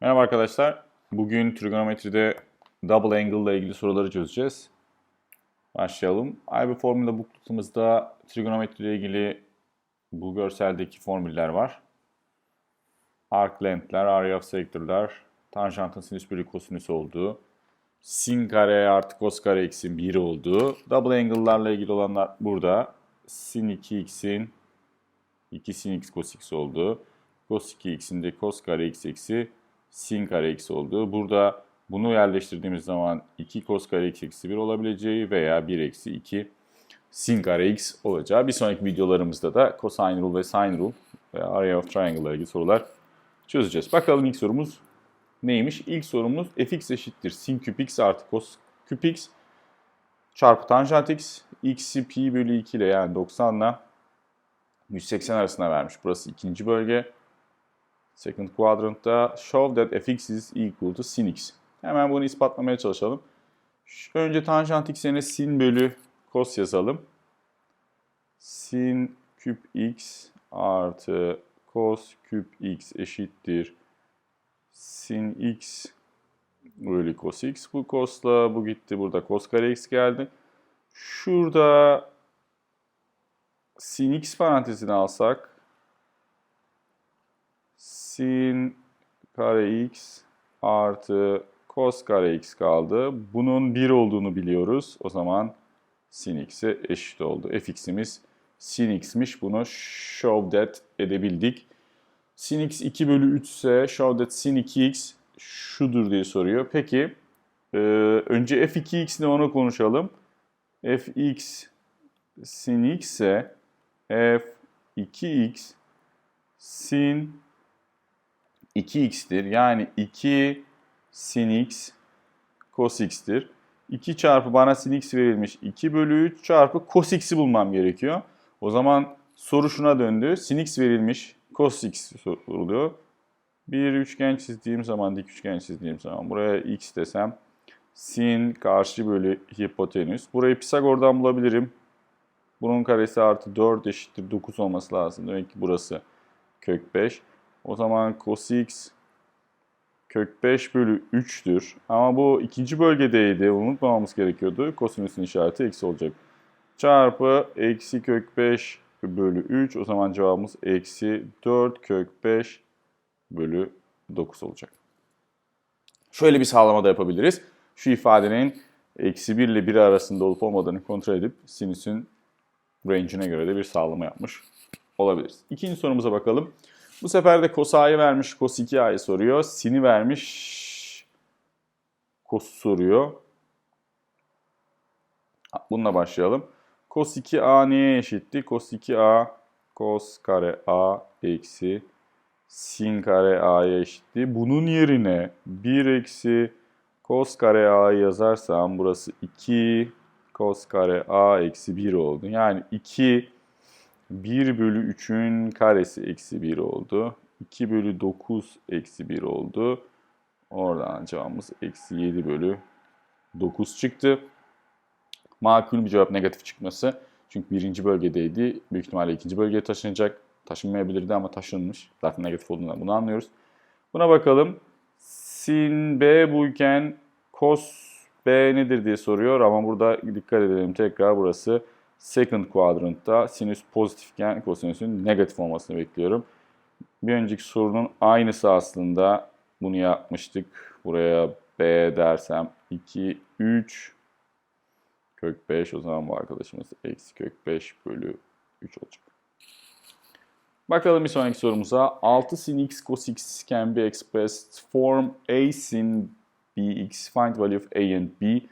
Merhaba arkadaşlar. Bugün trigonometride double angle ile ilgili soruları çözeceğiz. Başlayalım. IB formula bookletimizde trigonometri ile ilgili bu görseldeki formüller var. Arc length'ler, area of sector'lar, tanjantın sinüs bölü kosinüs olduğu, sin kare artı cos kare eksi 1 olduğu, double angle'larla ilgili olanlar burada. Sin 2x'in 2 sin x cos x olduğu, cos 2x'in de cos kare x eksi sin kare x olduğu. Burada bunu yerleştirdiğimiz zaman 2 cos kare x eksi 1 olabileceği veya 1 eksi 2 sin kare x olacağı. Bir sonraki videolarımızda da cosine rule ve sine rule ve area of triangle ile ilgili sorular çözeceğiz. Bakalım ilk sorumuz neymiş? İlk sorumuz fx eşittir sin küp x artı cos küp x çarpı tanjant x. x'i pi bölü 2 ile yani 90 ile 180 arasında vermiş. Burası ikinci bölge. Second quadrant'ta show that fx is equal to sin x. Hemen bunu ispatlamaya çalışalım. Önce tanjant x sin bölü cos yazalım. Sin küp x artı cos küp x eşittir. Sin x bölü cos x. Bu cos'la bu gitti. Burada cos kare x geldi. Şurada sin x parantezini alsak sin kare x artı cos kare x kaldı. Bunun 1 olduğunu biliyoruz. O zaman sin x'e eşit oldu. fx'imiz sin x'miş. Bunu show that edebildik. Sin x 2 bölü 3 ise show that sin 2x şudur diye soruyor. Peki e, önce f2x ne onu konuşalım. fx sin x ise f2x sin 2x'tir. Yani 2 sin x cos x'tir. 2 çarpı bana sin x verilmiş. 2 bölü 3 çarpı cos x'i bulmam gerekiyor. O zaman soru şuna döndü. Sin x verilmiş. Cos x soruluyor. Bir üçgen çizdiğim zaman, dik üçgen çizdiğim zaman buraya x desem sin karşı bölü hipotenüs. Burayı Pisagor'dan bulabilirim. Bunun karesi artı 4 eşittir 9 olması lazım. Demek ki burası kök 5. O zaman cos x kök 5 bölü 3'tür. Ama bu ikinci bölgedeydi. Unutmamamız gerekiyordu. Kosinüsün işareti eksi olacak. Çarpı eksi kök 5 bölü 3. O zaman cevabımız eksi 4 kök 5 bölü 9 olacak. Şöyle bir sağlama da yapabiliriz. Şu ifadenin eksi 1 ile 1 arasında olup olmadığını kontrol edip sinüsün range'ine göre de bir sağlama yapmış olabiliriz. İkinci sorumuza bakalım. Bu sefer de cos a'yı vermiş, cos 2a'yı soruyor. Sin'i vermiş, cos'u soruyor. Bununla başlayalım. Cos 2a neye eşitti? Cos 2a, cos kare a eksi sin kare a'ya eşitti. Bunun yerine 1 eksi cos kare a'yı yazarsam burası 2 cos kare a eksi 1 oldu. Yani 2 1 bölü 3'ün karesi eksi 1 oldu. 2 bölü 9 eksi 1 oldu. Oradan cevabımız eksi 7 bölü 9 çıktı. Makul bir cevap negatif çıkması. Çünkü birinci bölgedeydi. Büyük ihtimalle ikinci bölgeye taşınacak. Taşınmayabilirdi ama taşınmış. Zaten negatif olduğundan bunu anlıyoruz. Buna bakalım. Sin B buyken cos B nedir diye soruyor ama burada dikkat edelim tekrar burası second quadrant'ta sinüs pozitifken kosinüsün negatif olmasını bekliyorum. Bir önceki sorunun aynısı aslında. Bunu yapmıştık. Buraya B dersem 2, 3 kök 5 o zaman bu arkadaşımız eksi kök 5 bölü 3 olacak. Bakalım bir sonraki sorumuza. 6 sin x cos x can be expressed form a sin bx. Find value of a and b.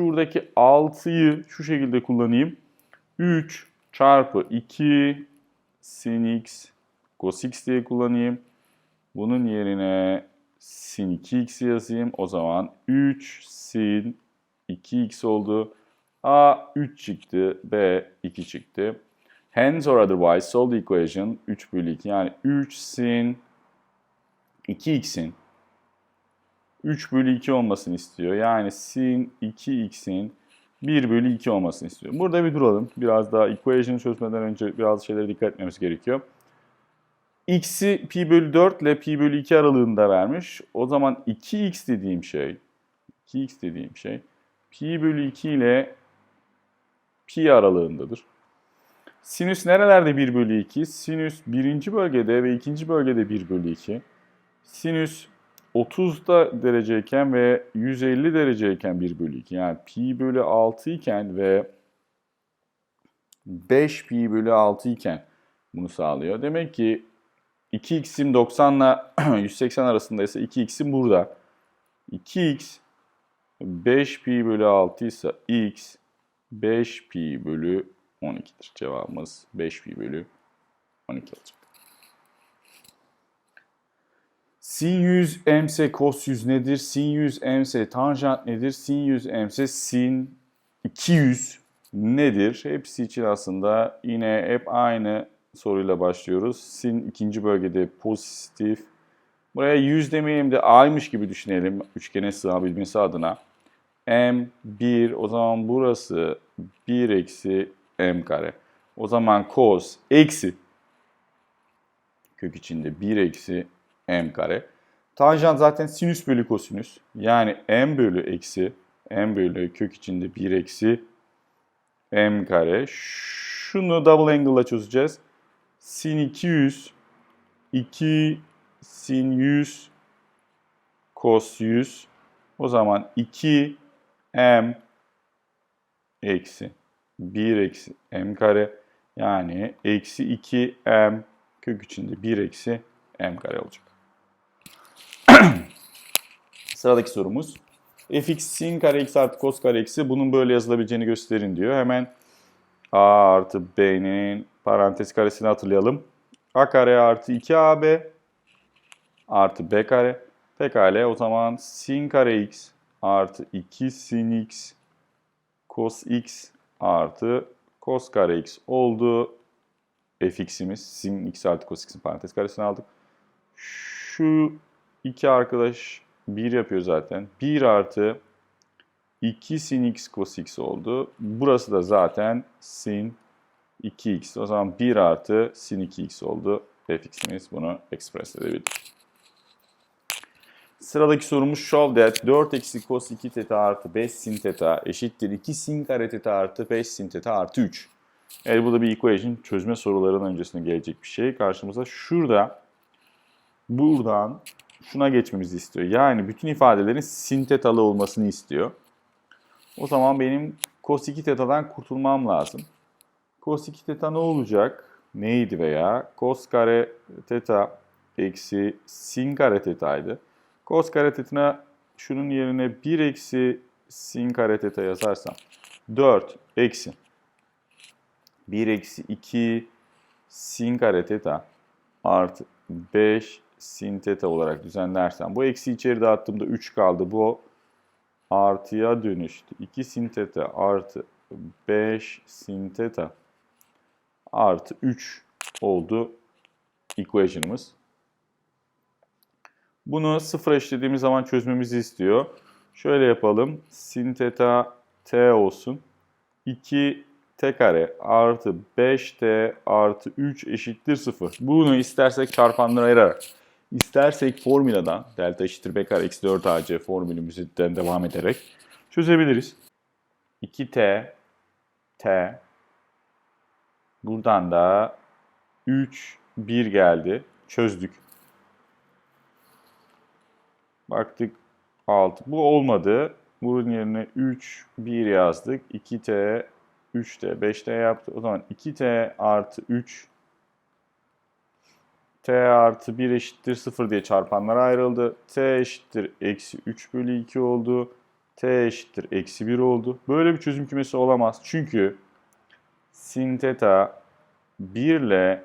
Şuradaki 6'yı şu şekilde kullanayım. 3 çarpı 2 sin x cos x diye kullanayım. Bunun yerine sin 2x yazayım. O zaman 3 sin 2x oldu. A 3 çıktı. B 2 çıktı. Hence or otherwise solve the equation 3 bölü 2 yani 3 sin 2x'in 3 bölü 2 olmasını istiyor. Yani sin 2x'in 1 bölü 2 olmasını istiyor. Burada bir duralım. Biraz daha equation'ı çözmeden önce biraz şeylere dikkat etmemiz gerekiyor. x'i pi bölü 4 ile pi bölü 2 aralığında vermiş. O zaman 2x dediğim şey 2x dediğim şey pi bölü 2 ile pi aralığındadır. Sinüs nerelerde 1 bölü 2? Sinüs birinci bölgede ve ikinci bölgede 1 bölü 2. Sinüs 30 da dereceyken ve 150 dereceyken 1 bölü 2. Yani pi bölü 6 iken ve 5 pi bölü 6 iken bunu sağlıyor. Demek ki 2x'im 90 ile 180 arasındaysa 2x'im burada. 2x 5 pi bölü 6 ise x 5 pi bölü 12'dir. Cevabımız 5 pi bölü 12 olacak. Sin 100 ms cos 100 nedir? Sin 100 ms tanjant nedir? Sin 100 ms sin 200 nedir? Hepsi için aslında yine hep aynı soruyla başlıyoruz. Sin ikinci bölgede pozitif. Buraya 100 demeyelim de a'ymış gibi düşünelim üçgene sığabilmesi adına. m1 o zaman burası 1 eksi m kare. O zaman cos eksi kök içinde 1 eksi m kare. Tanjant zaten sinüs bölü kosinüs. Yani m bölü eksi m bölü kök içinde 1 eksi m kare. Şunu double angle ile çözeceğiz. Sin 200 2 sin 100 cos 100 o zaman 2 m eksi 1 eksi m kare yani eksi 2 m kök içinde 1 eksi m kare olacak. Sıradaki sorumuz. fx sin kare x artı cos kare x'i bunun böyle yazılabileceğini gösterin diyor. Hemen a artı b'nin parantez karesini hatırlayalım. a kare artı 2ab artı b kare. Pekala o zaman sin kare x artı 2 sin x cos x artı cos kare x oldu. fx'imiz sin x artı cos x'in parantez karesini aldık. Şu iki arkadaş 1 yapıyor zaten. 1 artı 2 sin x cos x oldu. Burası da zaten sin 2x. O zaman 1 artı sin 2x oldu. fx'imiz bunu express edebildik. Sıradaki sorumuz show that 4 eksi cos 2 teta artı 5 sin teta eşittir 2 sin kare teta artı 5 sin teta artı 3. Evet bu da bir equation çözme sorularının öncesine gelecek bir şey. Karşımıza şurada buradan şuna geçmemizi istiyor. Yani bütün ifadelerin sin tetalı olmasını istiyor. O zaman benim cos 2 tetadan kurtulmam lazım. Cos 2 teta ne olacak? Neydi veya? Cos kare teta eksi sin kare tetaydı. Cos kare teta'na şunun yerine 1 eksi sin kare teta yazarsam 4 eksi 1 eksi 2 sin kare teta artı 5 sin teta olarak düzenlersem bu eksi içeri dağıttığımda 3 kaldı. Bu artıya dönüştü. 2 sin teta artı 5 sin teta artı 3 oldu equation'ımız. Bunu sıfıra eşitlediğimiz zaman çözmemizi istiyor. Şöyle yapalım. Sin teta t olsun. 2 t kare artı 5t artı 3 eşittir 0. Bunu istersek çarpanlara ayırarak, istersek formülden delta eşittir b kare eksi 4 ac formülümüzden devam ederek çözebiliriz. 2t t buradan da 3 1 geldi. Çözdük. Baktık 6. Bu olmadı. Bunun yerine 3, 1 yazdık. 2t, 3t, 5t yaptı. O zaman 2t artı 3 t artı 1 eşittir 0 diye çarpanlara ayrıldı. t eşittir eksi 3 bölü 2 oldu. t eşittir eksi 1 oldu. Böyle bir çözüm kümesi olamaz. Çünkü sin theta 1 ile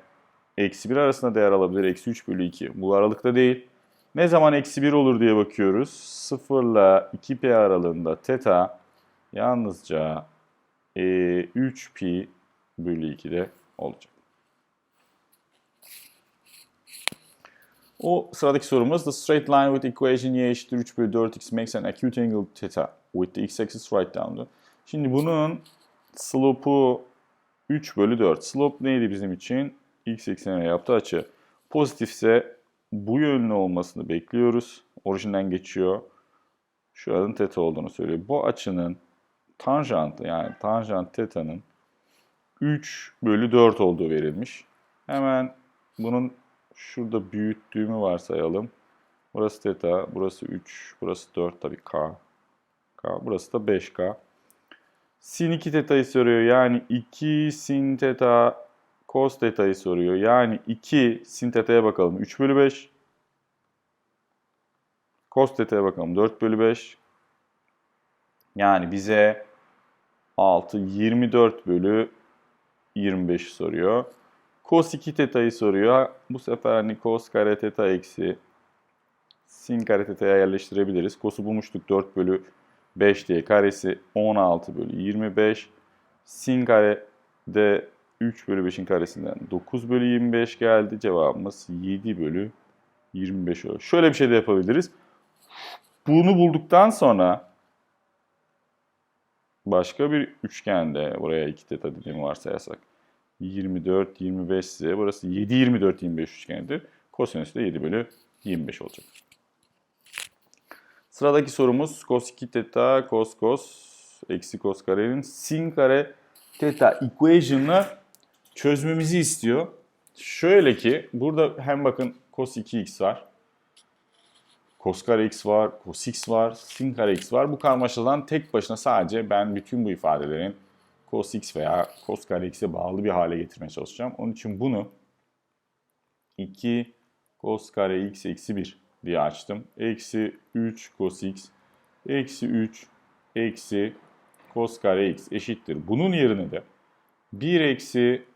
eksi 1 arasında değer alabilir. Eksi 3 bölü 2. Bu aralıkta değil. Ne zaman eksi 1 olur diye bakıyoruz. 0 ile 2pi aralığında teta yalnızca e, 3pi bölü 2'de olacak. O sıradaki sorumuz the straight line with equation y eşittir 3 bölü 4x makes an acute angle theta with the x-axis right down'du. Şimdi bunun slope'u 3 bölü 4. Slope neydi bizim için? x eksenine yaptığı açı. Pozitifse bu yönlü olmasını bekliyoruz. Orijinden geçiyor. Şu adın teta olduğunu söylüyor. Bu açının tanjantı yani tanjant teta'nın 3 bölü 4 olduğu verilmiş. Hemen bunun şurada büyüttüğümü varsayalım. Burası teta, burası 3, burası 4 tabii k. k. Burası da 5k. Sin 2 teta'yı soruyor. Yani 2 sin teta cos teta'yı soruyor. Yani 2 sin teta'ya bakalım. 3 bölü 5. Cos teta'ya bakalım. 4 bölü 5. Yani bize 6, 24 bölü 25 soruyor. Cos 2 teta'yı soruyor. Bu sefer hani cos kare teta eksi sin kare teta'ya yerleştirebiliriz. Cos'u bulmuştuk 4 bölü 5 diye. Karesi 16 bölü 25. Sin kare de 3 bölü 5'in karesinden 9 bölü 25 geldi. Cevabımız 7 bölü 25 olur. Şöyle bir şey de yapabiliriz. Bunu bulduktan sonra başka bir üçgende buraya 2 teta dediğimi varsayarsak 24, 25 ise burası 7, 24, 25 üçgenidir. Kosinüs de 7 bölü 25 olacak. Sıradaki sorumuz cos 2 teta cos cos eksi cos karenin sin kare teta equation'ını çözmemizi istiyor. Şöyle ki burada hem bakın cos 2x var. Cos kare x var, cos x var, sin kare x var. Bu karmaşadan tek başına sadece ben bütün bu ifadelerin cos x veya cos kare x'e bağlı bir hale getirmeye çalışacağım. Onun için bunu 2 cos kare x eksi 1 diye açtım. Eksi 3 cos x eksi 3 eksi cos kare x eşittir. Bunun yerine de 1 eksi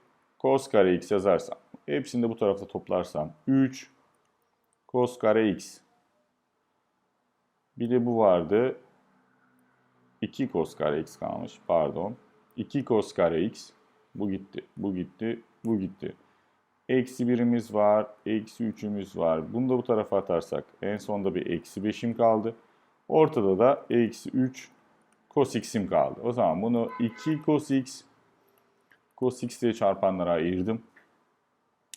cos kare x yazarsam, hepsini de bu tarafta toplarsam 3 cos kare x. Bir de bu vardı. 2 cos kare x kalmış. Pardon. 2 cos kare x. Bu gitti. Bu gitti. Bu gitti. Eksi birimiz var. Eksi üçümüz var. Bunu da bu tarafa atarsak en sonda bir eksi beşim kaldı. Ortada da eksi 3 cos x'im kaldı. O zaman bunu 2 cos x cos x diye çarpanlara ayırdım.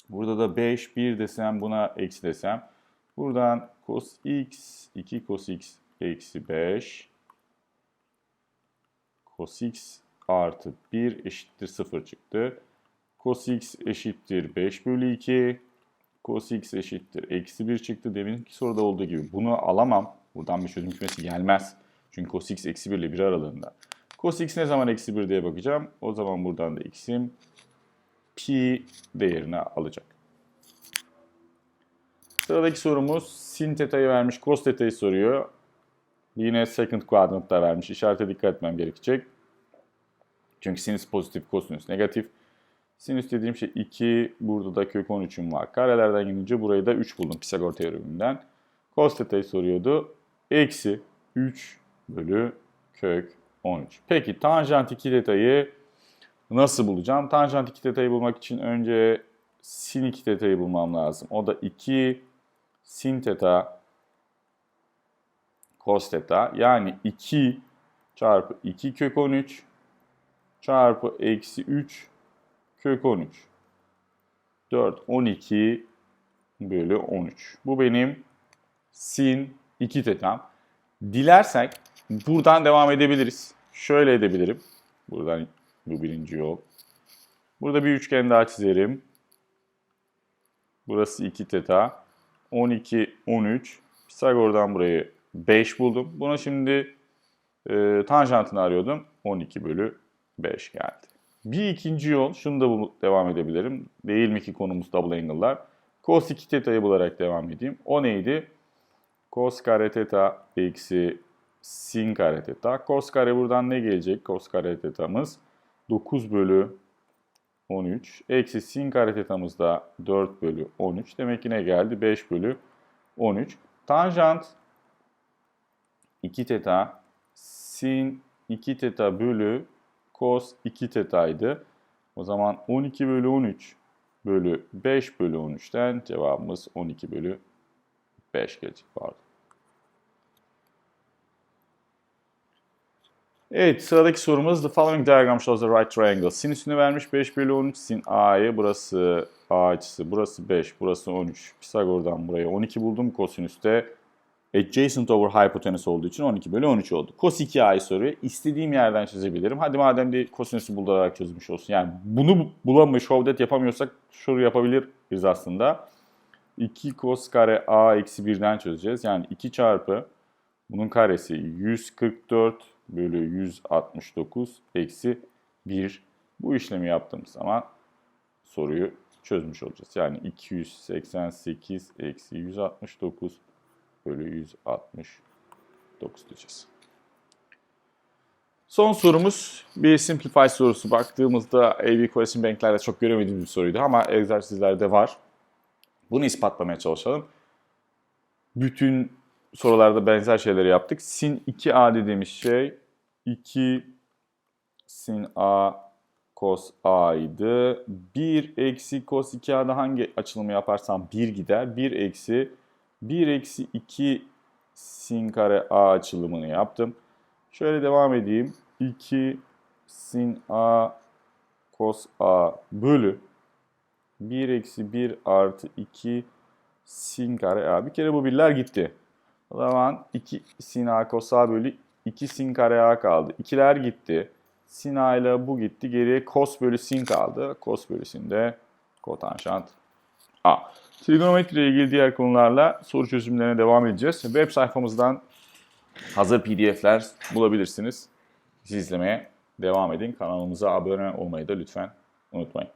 Burada da 5, 1 desem buna eksi desem. Buradan cos x, 2 cos x eksi 5. Cos x artı 1 eşittir 0 çıktı. Cos x eşittir 5 bölü 2. Cos x eşittir eksi 1 çıktı. Deminki soruda olduğu gibi bunu alamam. Buradan bir çözüm kümesi gelmez. Çünkü cos x eksi 1 ile 1 aralığında. Cos x ne zaman eksi 1 diye bakacağım. O zaman buradan da x'im pi değerini alacak. Sıradaki sorumuz sin teta'yı vermiş, cos teta'yı soruyor. Yine second quadrant'ta vermiş. İşarete dikkat etmem gerekecek. Çünkü sinüs pozitif, kosinüs negatif. Sinüs dediğim şey 2, burada da kök 13'üm var. Karelerden gidince burayı da 3 buldum Pisagor teoreminden. Cos teta'yı soruyordu. Eksi 3 bölü kök 13. Peki tanjant 2 teta'yı nasıl bulacağım? Tanjant 2 teta'yı bulmak için önce sin 2 teta'yı bulmam lazım. O da 2 sin teta cos teta yani 2 çarpı 2 kök 13 çarpı eksi 3 kök 13. 4, 12 bölü 13. Bu benim sin 2 tetam. Dilersek buradan devam edebiliriz. Şöyle edebilirim. Buradan bu birinci yol. Burada bir üçgen daha çizerim. Burası 2 teta. 12, 13. Pisagor'dan burayı 5 buldum. Buna şimdi e, tanjantını arıyordum. 12 bölü 5 geldi. Bir ikinci yol, şunu da devam edebilirim. Değil mi ki konumuz double angle'lar? Cos 2 teta'yı bularak devam edeyim. O neydi? Cos kare teta eksi sin kare teta. Cos kare buradan ne gelecek? Cos kare tetamız 9 bölü 13. Eksi sin kare tetamız da 4 bölü 13. Demek ki ne geldi? 5 bölü 13. Tanjant 2 teta sin 2 teta bölü cos 2 teta'ydı. O zaman 12 bölü 13 bölü 5 bölü 13'ten cevabımız 12 bölü 5 gelecek pardon. Evet sıradaki sorumuz The following diagram shows the right triangle. Sinüsünü vermiş 5 bölü 13 sin A'yı burası A açısı burası 5 burası 13. Pisagor'dan buraya 12 buldum kosinüste. Adjacent over hypotenuse olduğu için 12 bölü 13 oldu. Cos 2A'yı soruyor. İstediğim yerden çözebilirim. Hadi madem de kosinüsü bularak çözmüş olsun. Yani bunu bulamayız, showdet yapamıyorsak şunu yapabiliriz aslında. 2 cos kare A eksi 1'den çözeceğiz. Yani 2 çarpı bunun karesi 144 bölü 169 eksi 1. Bu işlemi yaptığımız zaman soruyu çözmüş olacağız. Yani 288 eksi 169 bölü 169 diyeceğiz. Son sorumuz bir simplify sorusu. Baktığımızda AB question banklerde çok göremediğimiz bir soruydu ama egzersizlerde var. Bunu ispatlamaya çalışalım. Bütün sorularda benzer şeyleri yaptık. Sin 2a dediğimiz şey 2 sin a cos a idi. 1 eksi cos 2a'da hangi açılımı yaparsam 1 gider. 1 eksi 1 eksi 2 sin kare a açılımını yaptım. Şöyle devam edeyim. 2 sin a cos a bölü 1 eksi 1 artı 2 sin kare a. Bir kere bu birler gitti. O zaman 2 sin a cos a bölü 2 sin kare a kaldı. İkiler gitti. Sin a ile bu gitti. Geriye cos bölü sin kaldı. Cos bölü sin de kotanjant a. Trigonometri ile ilgili diğer konularla soru çözümlerine devam edeceğiz. Web sayfamızdan hazır pdf'ler bulabilirsiniz. Siz izlemeye devam edin. Kanalımıza abone olmayı da lütfen unutmayın.